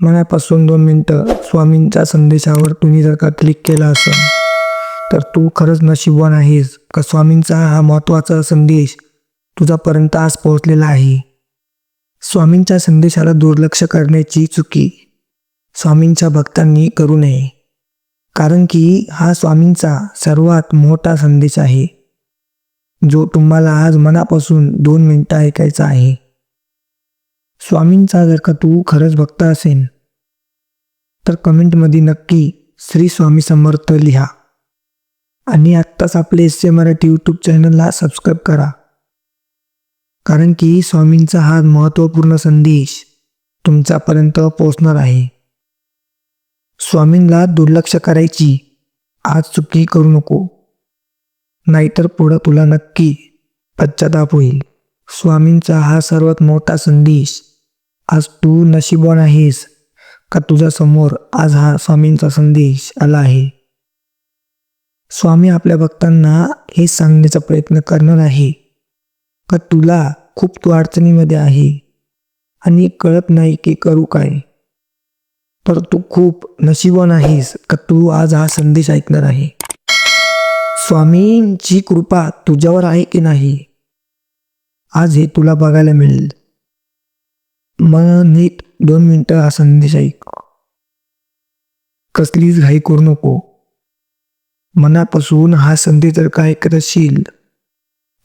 मनापासून दोन मिनटं स्वामींच्या संदेशावर तुम्ही जर का क्लिक केला असेल तर तू खरंच नशीबवान आहेस का? स्वामींचा हा महत्त्वाचा संदेश तुझ्यापर्यंत आज पोहोचलेला आहे. स्वामींच्या संदेशाला दुर्लक्ष करण्याची चुकी स्वामींच्या भक्तांनी करू नये. कारण की हा स्वामींचा सर्वात मोठा संदेश आहे जो तुम्हाला आज मनापासून दोन मिनटं ऐकायचा आहे. स्वामींचा जर का तू खरंच भक्त असेल तर कमेंटमध्ये नक्की श्री स्वामी समर्थ लिहा. आणि आत्ताच आपले एस ए मराठी यूट्यूब चॅनलला सबस्क्राईब करा. कारण की स्वामींचा हा महत्त्वपूर्ण संदेश तुमच्यापर्यंत पोहोचणार आहे. स्वामींना दुर्लक्ष करायची आज चुकी करू नको. नाहीतर पुढं तुला नक्की पश्चाताप होईल. स्वामींचा हा सर्वात मोठा संदेश आज तू नशीबवान आहेस का तुझ्या समोर आज हा स्वामींचा संदेश आला आहे? स्वामी आपल्या भक्तांना हे सांगण्याचा प्रयत्न करणार आहे का तुला खूप तू अडचणीमध्ये आहे आणि कळत नाही की करू काय? तर तू खूप नशीबवान आहेस का तू आज हा संदेश ऐकणार आहे? स्वामींची कृपा तुझ्यावर आहे की नाही? आज हे तुला बघायला मिळेल. मग नीट दोन मिनटं हा संदेश ऐक. कसलीच घाई करू नको. मनापासून हा संदेश जर का ऐकत असशील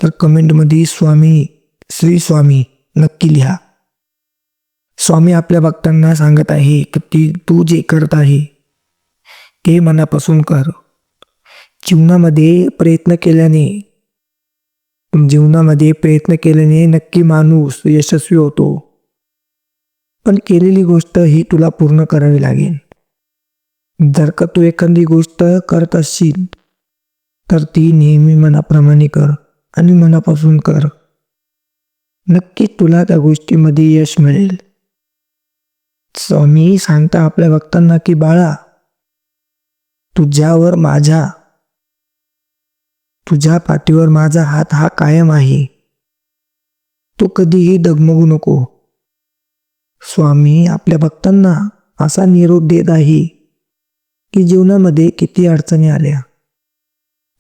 तर कमेंटमध्ये स्वामी श्री स्वामी नक्की लिहा. स्वामी आपल्या भक्तांना सांगत आहे की ती तू जे करत आहे ते मनापासून कर. जीवनामध्ये प्रयत्न केल्याने जीवनामध्ये प्रयत्न केल्याने नक्की माणूस यशस्वी होतो. पण केलेली गोष्ट ही तुला पूर्ण करावी लागेल. जर का तू एखादी गोष्ट करत असशील तर ती नेहमी मनाप्रमाणे कर आणि मनापासून कर. नक्की तुला त्या गोष्टीमध्ये यश मिळेल. स्वामी सांगता आपल्या भक्तांना की बाळा तुझ्यावर माझ्या तुझ्या पाठीवर माझा हात हा कायम आहे. तू कधीही डगमगू नको. स्वामी आपल्या भक्तांना असा निरोप देत आहे की जीवनामध्ये किती अडचणी आल्या.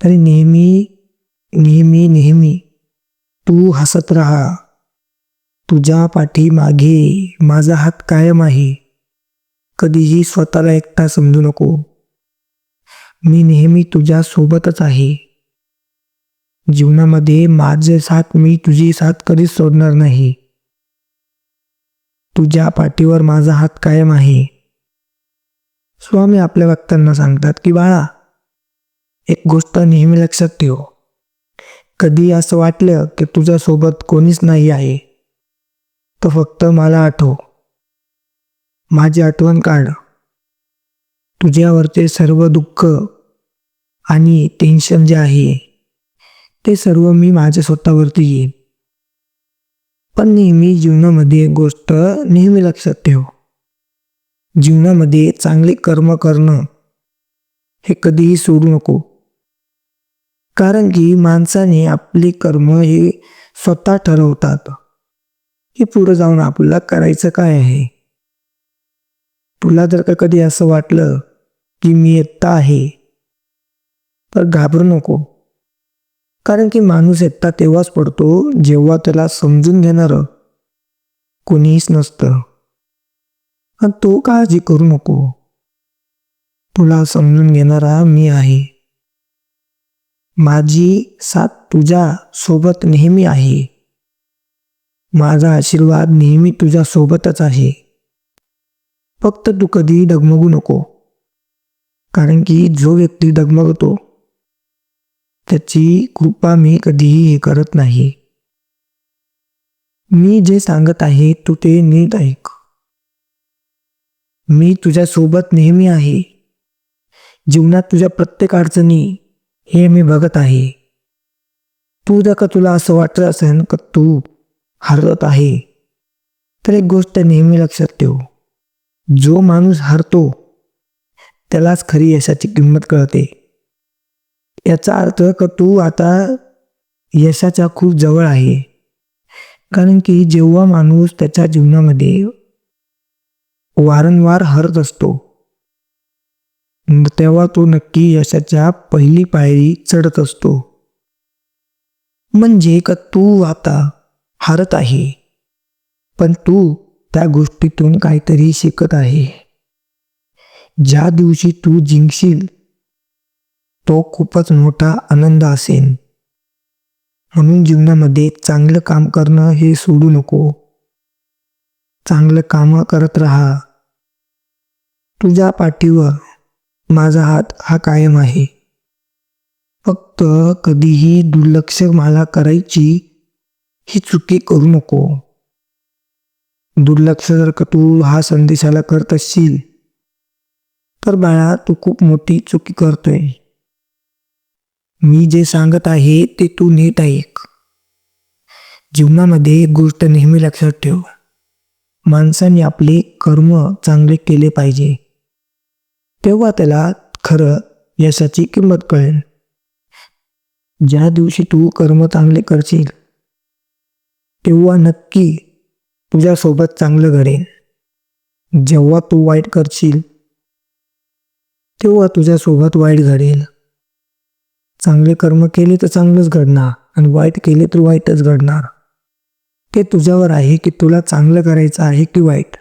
तरी नेहमी नेहमी नेहमी तू हसत राहा. तुझ्या पाठीमागे माझा हात कायम आहे. कधीही स्वतःला एकटा समजू नको. मी नेहमी तुझ्या सोबतच आहे. जीवनामध्ये माझे साथ मी तुझी साथ कधीच सोडणार नाही. तुझ्या पाठीवर माझा हात कायम आहे. स्वामी आपल्या भक्तांना सांगतात की बाळा एक गोष्ट नेहमी लक्षात ठेव. कधी असं वाटलं की तुझ्यासोबत कोणीच नाही आहे तर फक्त मला आठव. माझी आठवण काढ. तुझ्यावरचे सर्व दुःख आणि टेन्शन जे आहे ते सर्व मी माझ्या स्वतःवरती येईन पण नेहमी जीवनामध्ये एक गोष्ट नेहमी लक्षात ठेव. जीवनामध्ये चांगले कर्म करणं हे कधीही सोडू नको. कारण की माणसाने आपले कर्म हे स्वतः ठरवतात. की पुढे जाऊन आपल्याला करायचं काय आहे? तुला जर का कधी असं वाटलं की मी एकटा आहे तर घाबरू नको. कारण की माणूस एकटा तेव्हाच पडतो जेव्हा त्याला समजून घेणारं कोणीच नसतं. आणि तो काळजी करू नको. तुला समजून घेणारा मी आहे. माझी साथ तुझ्या सोबत नेहमी आहे. माझा आशीर्वाद नेहमी तुझ्या सोबतच आहे. फक्त तू कधी डगमगू नको. कारण की जो व्यक्ती डगमगतो त्याची कृपा मी कधीही हे करत नाही. मी जे सांगत आहे तू ते नीट ऐक मी तुझ्या सोबत नेहमी आहे. जीवनात तुझ्या प्रत्येक अडचणी हे मी बघत आहे. तू जर का तुला असं वाटत असेल का तू हरत आहे तर एक गोष्ट नेहमी लक्षात ठेव. जो माणूस हरतो त्यालाच खरी यशाची किंमत कळते. याचा अर्थ का तू आता यशाच्या खूप जवळ आहे. कारण की जेव्हा माणूस त्याच्या जीवनामध्ये वारंवार हरत असतो तेव्हा तो नक्की यशाच्या पहिली पायरी चढत असतो. म्हणजे का तू आता हारत आहे पण तू त्या गोष्टीतून काहीतरी शिकत आहे. ज्या दिवशी तू जिंकशील तो खूपच मोठा आनंद असेल म्हणून जीवनामध्ये चांगलं काम करणं हे सोडू नको. चांगलं कामं करत राहा. तुझ्या पाठीवर माझा हात हा कायम आहे. फक्त कधीही दुर्लक्ष मला करायची ही चुकी करू नको. दुर्लक्ष जर का तू हा संदेशाला करत असशील तर बाळा तू खूप मोठी चुकी करतोय. मी जे सांगत आहे ते तू नीट ऐक. जीवनामध्ये एक गोष्ट नेहमी लक्षात ठेव. माणसाने आपले कर्म चांगले केले पाहिजे. तेव्हा त्याला खरं यशाची किंमत कळेल. ज्या दिवशी तू कर्म चांगले करशील तेव्हा नक्की तुझ्यासोबत चांगलं घडेल. जेव्हा तू वाईट करशील तेव्हा तुझ्यासोबत वाईट घडेल. चांगले कर्म केले तर चांगलंच घडणार आणि वाईट केले तर वाईटच घडणार. ते तुझ्यावर आहे की तुला चांगलं करायचं आहे की वाईट?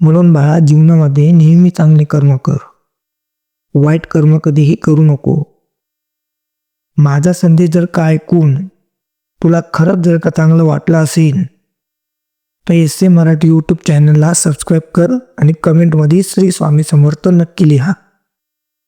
म्हणून बाळा जीवनामध्ये नेहमी चांगले कर्म कर. वाईट कर्म कधीही करू नको. माझा संदेश जर का ऐकून तुला खरंच जर का चांगलं वाटलं असेल तर एस ए मराठी यूट्यूब चॅनलला सबस्क्राईब कर आणि कमेंटमध्ये श्री स्वामी समर्थ नक्की लिहा.